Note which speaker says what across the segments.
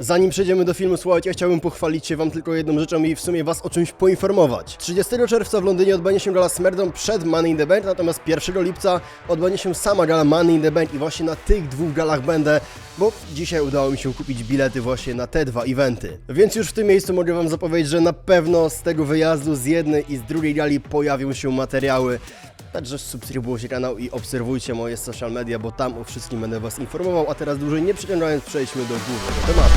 Speaker 1: Zanim przejdziemy do filmu, słuchajcie, chciałbym pochwalić się wam tylko jedną rzeczą i w sumie was o czymś poinformować. 30 czerwca w Londynie odbędzie się gala SmackDown przed Money in the Bank, natomiast 1 lipca odbędzie się sama gala Money in the Bank i właśnie na tych dwóch galach będę, bo dzisiaj udało mi się kupić bilety właśnie na te dwa eventy. Więc już w tym miejscu mogę wam zapowiedzieć, że na pewno z tego wyjazdu z jednej i z drugiej gali pojawią się materiały. Także subskrybujcie kanał i obserwujcie moje social media, bo tam o wszystkim będę was informował. A teraz dłużej nie przeciągając, przejdźmy do głównego tematu.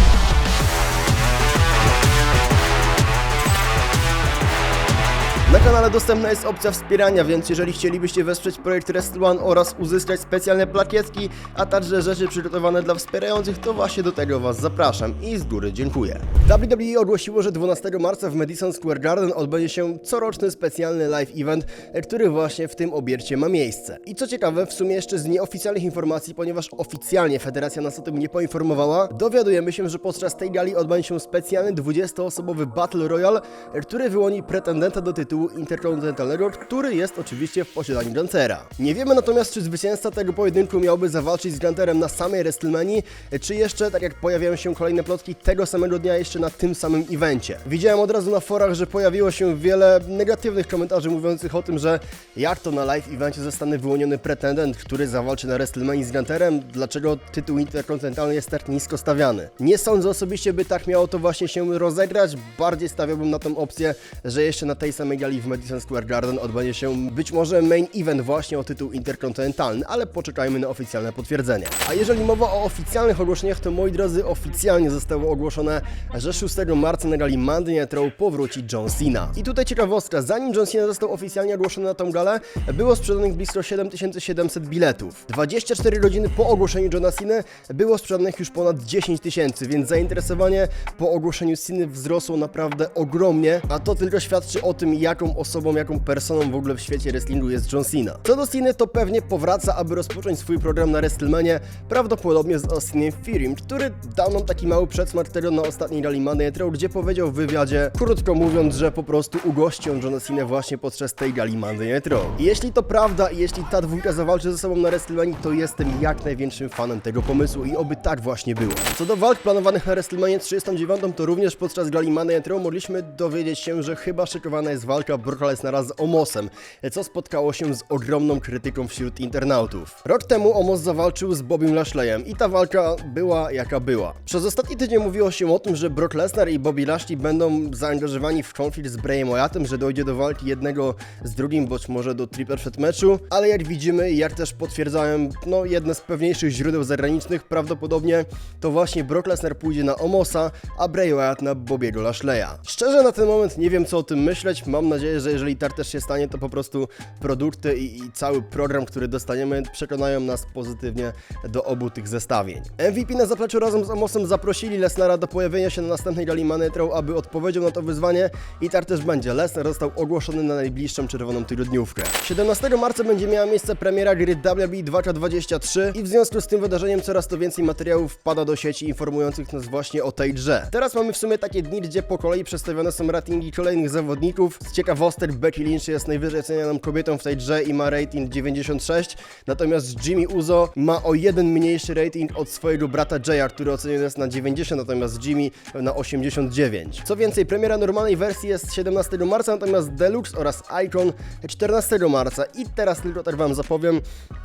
Speaker 1: Na kanale dostępna jest opcja wspierania, więc jeżeli chcielibyście wesprzeć projekt Wrestle One oraz uzyskać specjalne plakietki, a także rzeczy przygotowane dla wspierających, to właśnie do tego Was zapraszam i z góry dziękuję. WWE ogłosiło, że 12 marca w Madison Square Garden odbędzie się coroczny specjalny live event, który właśnie w tym obiercie ma miejsce. I co ciekawe, w sumie jeszcze z nieoficjalnych informacji, ponieważ oficjalnie federacja nas o tym nie poinformowała, dowiadujemy się, że podczas tej gali odbędzie się specjalny 20-osobowy Battle Royale, który wyłoni pretendenta do tytułu Interkontynentalnego, który jest oczywiście w posiadaniu Guntera. Nie wiemy natomiast, czy zwycięzca tego pojedynku miałby zawalczyć z Gunterem na samej WrestleManii, czy jeszcze, tak jak pojawiają się kolejne plotki, tego samego dnia jeszcze na tym samym evencie. Widziałem od razu na forach, że pojawiło się wiele negatywnych komentarzy mówiących o tym, że jak to na live evencie zostanie wyłoniony pretendent, który zawalczy na WrestleManii z Gunterem, dlaczego tytuł interkontynentalny jest tak nisko stawiany. Nie sądzę osobiście, by tak miało to właśnie się rozegrać, bardziej stawiałbym na tą opcję, że jeszcze na tej samej gali w Madison Square Garden odbędzie się być może main event właśnie o tytuł interkontynentalny, ale poczekajmy na oficjalne potwierdzenie. A jeżeli mowa o oficjalnych ogłoszeniach, to moi drodzy, oficjalnie zostało ogłoszone, że 6 marca na gali Monday Night Raw powróci John Cena. I tutaj ciekawostka, zanim John Cena został oficjalnie ogłoszony na tą galę, było sprzedanych blisko 7700 biletów. 24 godziny po ogłoszeniu Johna Cena było sprzedanych już ponad 10 tysięcy, więc zainteresowanie po ogłoszeniu Ceny wzrosło naprawdę ogromnie, a to tylko świadczy o tym, jaką osobą, jaką personą w ogóle w świecie wrestlingu jest John Cena. Co do Ceny, to pewnie powraca, aby rozpocząć swój program na WrestleMania, prawdopodobnie z Austinem Fury, który dał nam taki mały przedsmak tego na ostatniej gali Monday Night Raw, gdzie powiedział w wywiadzie, krótko mówiąc, że po prostu ugości on Johna Cena właśnie podczas tej gali Monday jeśli to prawda i jeśli ta dwójka zawalczy ze sobą na WrestleMania, to jestem jak największym fanem tego pomysłu i oby tak właśnie było. Co do walk planowanych na WrestleMania 39, to również podczas gali Monday mogliśmy dowiedzieć się, że chyba szykowana jest walka Brocka Lesnara z Omosem, co spotkało się z ogromną krytyką wśród internautów. Rok temu Omos zawalczył z Bobim Lashleyem i ta walka była jaka była. Przez ostatni tydzień mówiło się o tym, że Brock Lesnar i Bobby Lashley będą zaangażowani w konflikt z Brayem Wyattem, że dojdzie do walki jednego z drugim, bądź może do triple threat meczu, ale jak widzimy jak też potwierdzałem, no jedne z pewniejszych źródeł zagranicznych, prawdopodobnie to właśnie Brock Lesnar pójdzie na Omosa, a Bray Wyatt na Bobiego Lashleya. Szczerze na ten moment nie wiem co o tym myśleć, mam nadzieję, że jeżeli tak też się stanie, to po prostu produkty i, i cały program, który dostaniemy, przekonają nas pozytywnie do obu tych zestawień. MVP na zapleczu razem z Omosem zaprosili Lesnara do pojawienia się na następnej gali Money Raw, aby odpowiedział na to wyzwanie i też będzie. Lesnar został ogłoszony na najbliższą czerwoną tygodniówkę. 17 marca będzie miała miejsce premiera gry WWE 2K23 i w związku z tym wydarzeniem coraz to więcej materiałów wpada do sieci informujących nas właśnie o tej grze. Teraz mamy w sumie takie dni, gdzie po kolei przedstawione są ratingi kolejnych zawodników. Z ciekawostek Becky Lynch jest najwyżej ocenianą kobietą w tej grze i ma rating 96, natomiast Jimmy Uzo ma o jeden mniejszy rating od swojego brata Jaya, który oceniony jest na 90, natomiast Jimmy na 89. Co więcej, premiera normalnej wersji jest 17 marca, natomiast Deluxe oraz Icon 14 marca i teraz tylko tak Wam zapowiem,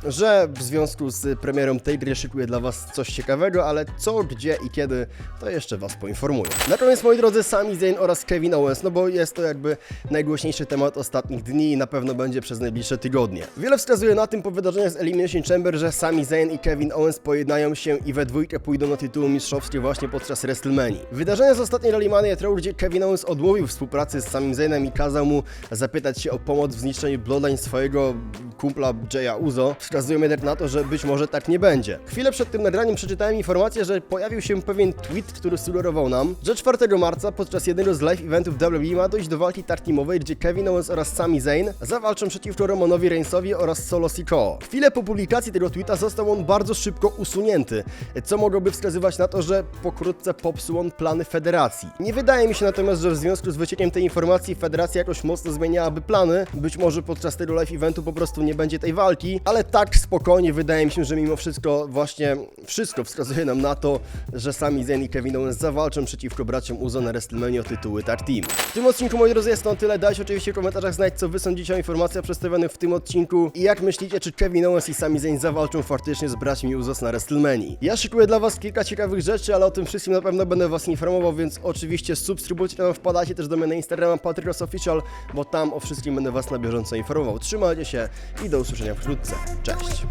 Speaker 1: że w związku z premierą tej gry szykuję dla Was coś ciekawego, ale co, gdzie i kiedy, to jeszcze Was poinformuję. Na koniec, moi drodzy, Sami Zayn oraz Kevin Owens, no bo jest to jakby najgłośniejszy temat ostatnich dni i na pewno będzie przez najbliższe tygodnie. Wiele wskazuje na tym po wydarzeniach z Elimination Chamber, że Sami Zayn i Kevin Owens pojednają się i we dwójkę pójdą na tytuły mistrzowskie właśnie podczas WrestleMania. Wydarzenia z ostatniej Rally Money Raw, gdzie Kevin Owens odmówił współpracy z samym Zaynem i kazał mu zapytać się o pomoc w zniszczeniu Bloodline swojego kumpla Jaya Uzo, wskazują jednak na to, że być może tak nie będzie. Chwilę przed tym nagraniem przeczytałem informację, że pojawił się pewien tweet, który sugerował nam, że 4 marca podczas jednego z live eventów WWE ma dojść do walki tag teamowej, gdzie Kevin Owens oraz Sami Zayn zawalczą przeciwko Romanowi Reignsowi oraz Solo Sikoa. Chwilę po publikacji tego tweeta został on bardzo szybko usunięty, co mogłoby wskazywać na to, że pokrótce popsuł on federacji. Nie wydaje mi się natomiast, że w związku z wyciekiem tej informacji federacja jakoś mocno zmieniałaby plany. Być może podczas tego live eventu po prostu nie będzie tej walki, ale tak spokojnie wydaje mi się, że mimo wszystko właśnie wszystko wskazuje nam na to, że sami Zayn i Kevin Owens zawalczą przeciwko braciom Uzo na WrestleMania o tytuły Tag Team. W tym odcinku, moi drodzy, jest to tyle. Dajcie oczywiście w komentarzach znać, co wy sądzicie o informacjach przedstawionych w tym odcinku i jak myślicie, czy Kevin Owens i sami Zayn zawalczą faktycznie z braćmi Uzos na WrestleMania. Ja szykuję dla was kilka ciekawych rzeczy, ale o tym wszystkim na pewno będę was informował, więc oczywiście subskrybujcie kanał, wpadajcie też do mnie na Instagrama Patrykos Official, bo tam o wszystkim będę was na bieżąco informował. Trzymajcie się i do usłyszenia wkrótce. Cześć!